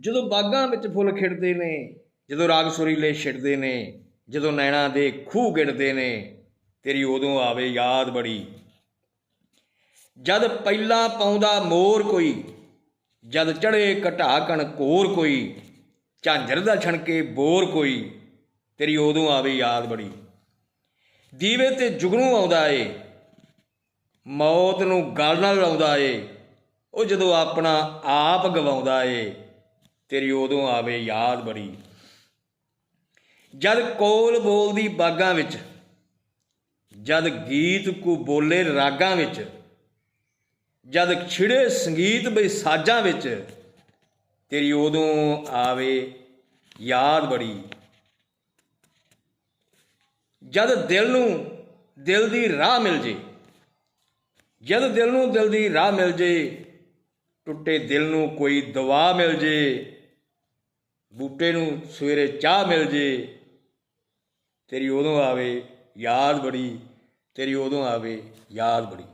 ਜਦੋਂ ਬਾਗਾਂ ਵਿੱਚ ਫੁੱਲ ਖਿੜਦੇ ਨੇ, ਜਦੋਂ ਰਾਗ ਸੁਰੀਲੇ ਛਿੜਦੇ ਨੇ, ਜਦੋਂ ਨੈਣਾ ਦੇ ਖੂਹ ਗਿਣਦੇ ਨੇ, ਤੇਰੀ ਉਦੋਂ ਆਵੇ ਯਾਦ ਬੜੀ। ਜਦ ਪਹਿਲਾਂ ਪਾਉਂਦਾ ਮੋਰ ਕੋਈ, ਜਦ ਚੜੇ ਘਟਾਕਣ ਕੋਰ ਕੋਈ, ਝਾਂਜਰ ਦਾ ਛਣਕੇ ਬੋਰ ਕੋਈ, ਤੇਰੀ ਉਦੋਂ ਆਵੇ ਯਾਦ ਬੜੀ। ਦੀਵੇ ਤੇ ਜੁਗਨੂ ਆਉਂਦਾ ਏ, ਮੌਤ ਨੂੰ ਗਲ ਨਾਲ ਲਾਉਂਦਾ ਏ, ਉਹ ਜਦੋਂ ਆਪਣਾ ਆਪ ਗਵਾਉਂਦਾ ਏ। ਤੇਰੀ ਉਦੋਂ ਆਵੇ ਯਾਦ ਬੜੀ। ਜਦ ਕੋਲ ਬੋਲਦੀ ਬਾਗਾਂ ਵਿੱਚ, ਜਦ ਗੀਤ ਕੋ ਬੋਲੇ ਰਾਗਾਂ ਵਿੱਚ, ਜਦ ਛਿੜੇ ਸੰਗੀਤ ਬਈ ਸਾਜ਼ਾਂ ਵਿੱਚ, ਤੇਰੀ ਉਦੋਂ ਆਵੇ ਯਾਦ ਬੜੀ। ਜਦ ਦਿਲ ਨੂੰ ਦਿਲ ਦੀ ਰਾਹ ਮਿਲ ਜੇ, ਜਦ ਦਿਲ ਨੂੰ ਦਿਲ ਦੀ ਰਾਹ ਮਿਲ ਜੇ ਟੁੱਟੇ ਦਿਲ ਨੂੰ ਕੋਈ ਦਵਾ ਮਿਲ ਜੇ, ਬੂਟੇ ਨੂੰ ਸਵੇਰੇ ਚਾਹ ਮਿਲ ਜੇ। ਤੇਰੀ ਉਦੋਂ ਆਵੇ ਯਾਦ ਬੜੀ, ਤੇਰੀ ਉਦੋਂ ਆਵੇ ਯਾਦ ਬੜੀ।